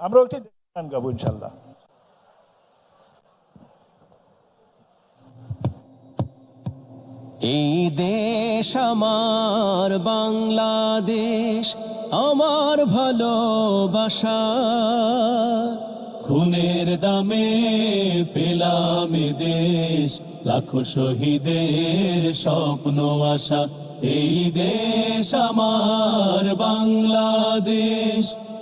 আমরা ওইটাই গান গাবো ইনশাল্লাহ এই দেশ আমার, বাংলাদেশ আমার ভালোবাসা। খুনের দামে পেলাম দেশ, লাখো শহীদের স্বপ্ন আশা। এই দেশ আমার, বাংলাদেশ।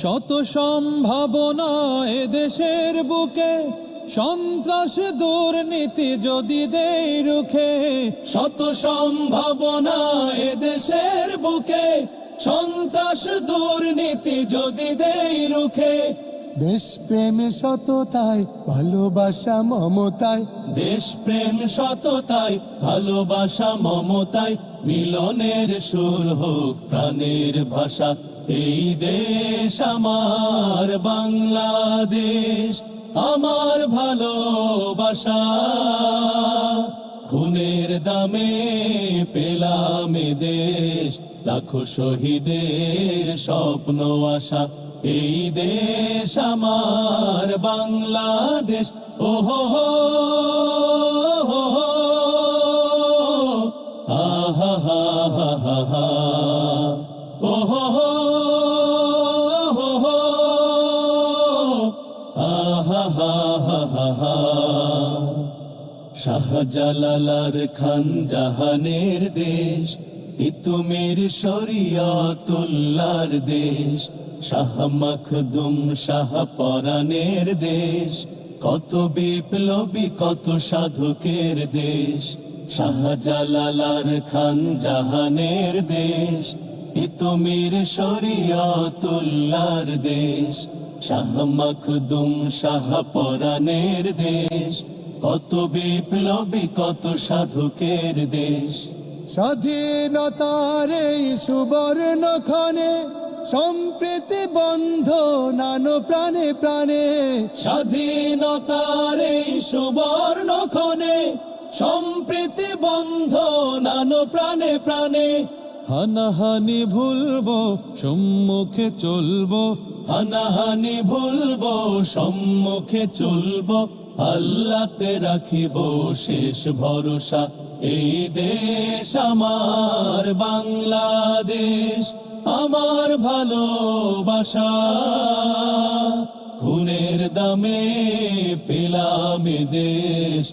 শত সম্ভাবনা এ দেশের বুকে সন্ত্রাস দুর্নীতি যদি দেই রুখে। শত সম্ভাবনা এ দেশের বুকে সন্ত্রাস দুর্নীতি যদি দেই রুখে। দেশ প্রেম সততায় ভালোবাসা মমতায়। দেশ প্রেম সততায় ভালোবাসা মমতায়। মিলনের সুর হোক প্রাণের ভাষা। এই দেশ আমার বাংলাদেশ, আমার ভালোবাসা। খুনের দামে পেলাম দেশ, লাখো শহীদের স্বপ্ন আশা। এই দেশ আমার বাংলাদেশ ও শাহজালালার খান জাহানের দেশ তিতুমির শরিয়তুল্লার দেশ, শাহ মখদুম শাহ পরাণের দেশ, কত বিপ্লবী, কত সাধকের দেশ। শাহজালালার খান জাহানের দেশ তিতুমির শরিয়তুল্লার দেশ শাহ মখদুম শাহ পরাণের দেশ কত বিপ্লবী কত সাধুকের দেশ। স্বাধীনতার এই সুবর্ণ ক্ষণে সম্প্রীতি বন্ধ নানো প্রাণে প্রাণে। স্বাধীনতার এই সুবর্ণ ক্ষণে সম্প্রীতি বন্ধ নানো প্রাণে প্রাণে। হানাহানি ভুলবো, সম্মুখে চলবো। হানাহানি ভুলবো, সম্মুখে চলবো। আল্লাতে রাখিব শেষ ভরসা। এই দেশ আমার বাংলাদেশ, আমার ভালোবাসা। খুনের দামে পেলাম দেশ।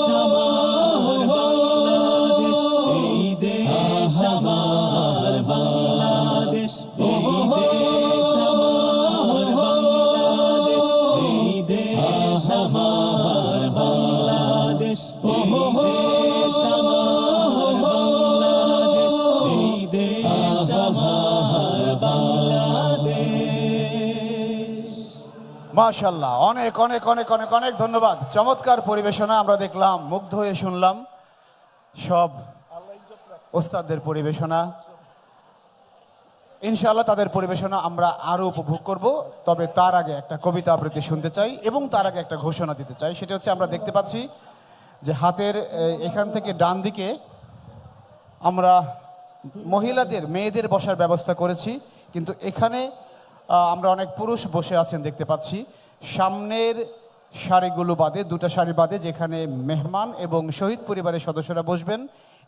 মাশাল্লাহ অনেক অনেক অনেক অনেক অনেক ধন্যবাদ। চমৎকার পরিবেশনা আমরা দেখলাম, মুগ্ধ হয়ে শুনলাম। সব ওস্তাদদের পরিবেশনা। ইনশাআল্লাহ তাদের পরিবেশনা আমরা আরও উপভোগ করব, তবে তার আগে একটা কবিতা আবৃত্তি শুনতে চাই এবং তার আগে একটা ঘোষণা দিতে চাই। সেটা হচ্ছে আমরা দেখতে পাচ্ছি যে হাতের এখান থেকে ডান দিকে আমরা মহিলাদের, মেয়েদের বসার ব্যবস্থা করেছি, কিন্তু এখানে আমরা অনেক পুরুষ বসে আছেন, দেখতে পাচ্ছি। সামনের শাড়িগুলো বাদে, দুটো শাড়ি বাদে, যেখানে মেহমান এবং শহীদ পরিবারের সদস্যরা বসবেন,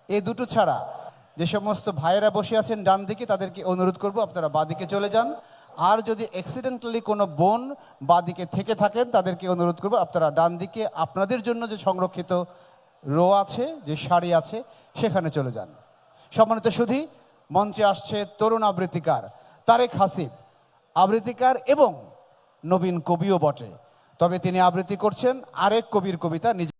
এ দুটো ছাড়া। যে সমস্ত ভাইয়েরা বসে আছেন ডান দিকে, তাদেরকে অনুরোধ করব, আপনারা বাদিকে চলে যান। আর যদি অ্যাক্সিডেন্টালি কোনো বোন বাদিকে থেকে থাকেন, তাদেরকে অনুরোধ করব, আপনারা ডান দিকে আপনাদের জন্য যে সংরক্ষিত রো আছে, যে শাড়ি আছে, সেখানে চলে যান। সম্মানিত সুধী, মঞ্চে আসছে তরুণ আবৃত্তিকার তারেক হাসিব। আবৃত্তিকার এবং নবীন কবিও বটে। তবে তিনি আবৃত্তি করছেন আরেক কবির কবিতা নিজে